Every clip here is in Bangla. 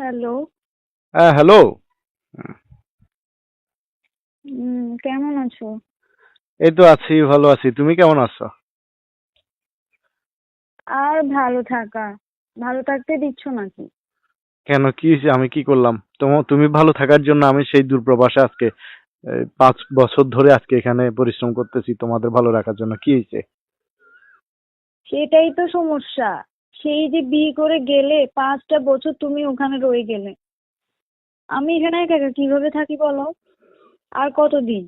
হ্যালো। হ্যাঁ হ্যালো। কেমন আছো? এই তো আছি ভালো আছি। তুমি কেমন আছো? আর ভালো থাকা। ভালো থাকতে দিচ্ছ নাকি? কেন কি হয়েছে আমি কি করলাম? তোমা- তুমি ভালো থাকার জন্য আমি সেই দূরপ্রবাসে আজকে পাঁচ বছর ধরে আজকে এখানে পরিশ্রম করতেছি তোমাদের ভালো রাখার জন্য। কি হয়েছে? সেটাই তো সমস্যা। সেই যে বিয়ে করে গেলে পাঁচটা বছর তুমি ওখানে রয়ে গেলে। আমি এখানে একা একা কীভাবে থাকি বলো? আর কতদিন?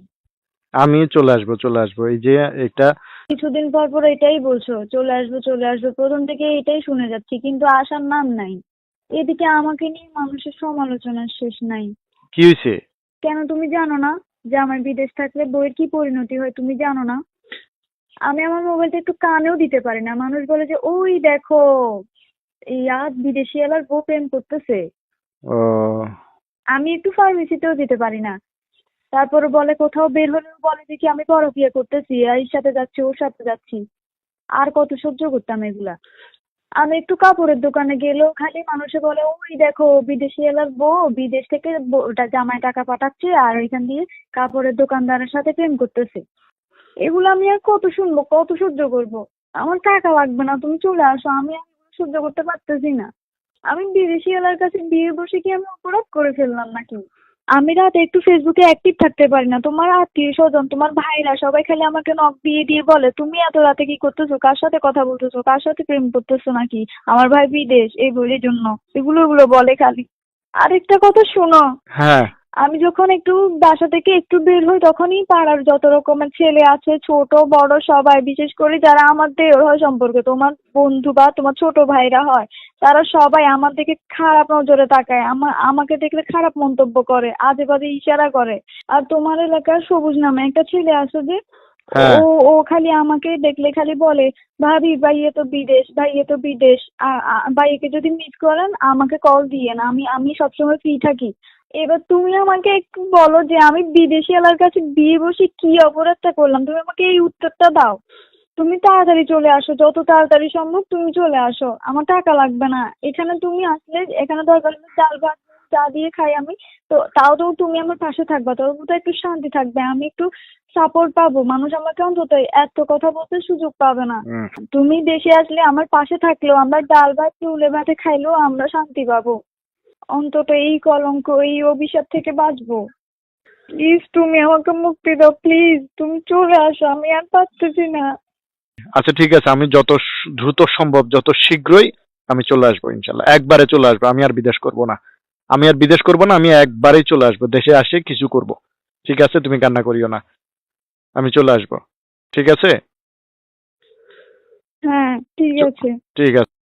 আমি চলে আসব চলে আসব। এই যে এটা কিছুদিন পর পর এটাই বলছো চলে আসব চলে আসব। প্রথম থেকে এটাই শুনে যাচ্ছি কিন্তু আসার নাম নাই। এদিকে আমাকে নিয়ে মানুষের সমালোচনার শেষ নাই। কি হয়েছে কেন তুমি জানো না যে আমার বিদেশ থাকলে বইয়ের কি পরিণতি হয়? তুমি জানো না? আমি আমার মোবাইলটা একটু কানেও দিতে পারি না। মানুষ বলে যে ওই দেখো এই আজ বিদেশি এলার বউ প্রেম করতেছে। ও। আমি একটু ফার্মেসিতেও যেতে পারি না। তারপর বলে কোথাও বের হলেও বলে যে কি আমি বড় পরকিয়া করতেছি এর সাথে যাচ্ছি ওর সাথে যাচ্ছি। আর কত সহ্য করতাম এগুলা। আমি একটু কাপড়ের দোকানে গেলেও খালি মানুষে বলে ওই দেখো বিদেশি এলার বউ বিদেশ থেকে জামাই টাকা পাঠাচ্ছে আর ওইখান দিয়ে কাপড়ের দোকানদারের সাথে প্রেম করতেছে। এগুলো আমি আর কত শুনব, কত সহ্য করব? আমার টাকা লাগবে না, তুমি চলে আসো, আমি সহ্য করতে পারতেছি না। আমি বিদেশি এলার কাছে বিয়ে বসে কি আমি অপরাধ করে ফেললাম নাকি? আমি রাতে একটু ফেসবুকে অ্যাক্টিভ থাকতে পারি না, তোমার আত্মীয় স্বজন তোমার ভাইরা সবাই খালি আমাকে নক দিয়ে দিয়ে বলে, তুমি এত রাতে কি করতেছো? কার সাথে কথা বলতেছো? কার সাথে প্রেম করতেছো নাকি? আমার ভাই বিদেশ, এই বলির জন্য। এগুলো এগুলো বলে খালি। আরেকটা কথা শোনো। হ্যাঁ। আমি যখন একটু বাসা থেকে একটু বের হই তখনই পাড়ার যত রকমের ছেলে আছে ছোট বড় সবাই বিশেষ করে যারা আমার দেওর হয় সম্পর্কে তোমার বন্ধু বা তোমার ছোট ভাইরা হয় তারা সবাই আমার দিকে খারাপ নজরে তাকায় আমার আমাকে দেখলে খারাপ মন্তব্য করে আজে বাজে ইশারা করে আর তোমার এলাকার সবুজ নামে একটা ছেলে আছে যে হ্যাঁ। ও ও খালি আমাকে দেখলে খালি বলে ভাবি ভাইয়ে তো বিদেশ ভাইয়ে তো বিদেশ ভাইয়াকে যদি মিস করেন আমাকে কল দিয়েন আমি আমি সবসময় ফ্রি থাকি এবার তুমি আমাকে একটু বলো যে আমি বিদেশি এলার কাছে বিয়ে বসে কি অপরাধটা করলাম? তুমি আমাকে এই উত্তরটা দাও। তুমি তাড়াতাড়ি চলে আসো যত তাড়াতাড়ি সম্ভব তুমি চলে আসো। আমার টাকা লাগবে না। এখানে তুমি আসলে এখানে দরকার হলে চাল ভাত চা দিয়ে খাই আমি। তো তাও তো তুমি আমার পাশে থাকবা তোর তো একটু শান্তি থাকবে। আমি একটু সাপোর্ট পাবো। মানুষ আমাকে অন্তত এত কথা বলতে সুযোগ পাবে না। তুমি দেশে আসলে আমার পাশে থাকলেও আমরা ডাল ভাত চুলে ভাতে খাইলেও আমরা শান্তি পাবো। অন্তত এই কলঙ্ক এই অভিশাপ থেকে বাঁচবো। প্লিজ তুমি আমাকে মুক্তি দাও প্লিজ তুমি চলে আসো আমি আর পারতেছি না। আচ্ছা ঠিক আছে আমি যত দ্রুত সম্ভব যত শীঘ্রই আমি চলে আসব ইনশাল্লাহ। একবারে চলে আসব আমি আর বিদেশ করব না। আমি আর বিদেশ করব না আমি একবারেই চলে আসব দেশে আসে কিছু করব। ঠিক আছে তুমি কান্না করিও না। আমি চলে আসব। ঠিক আছে? হ্যাঁ ঠিক আছে। ঠিক আছে।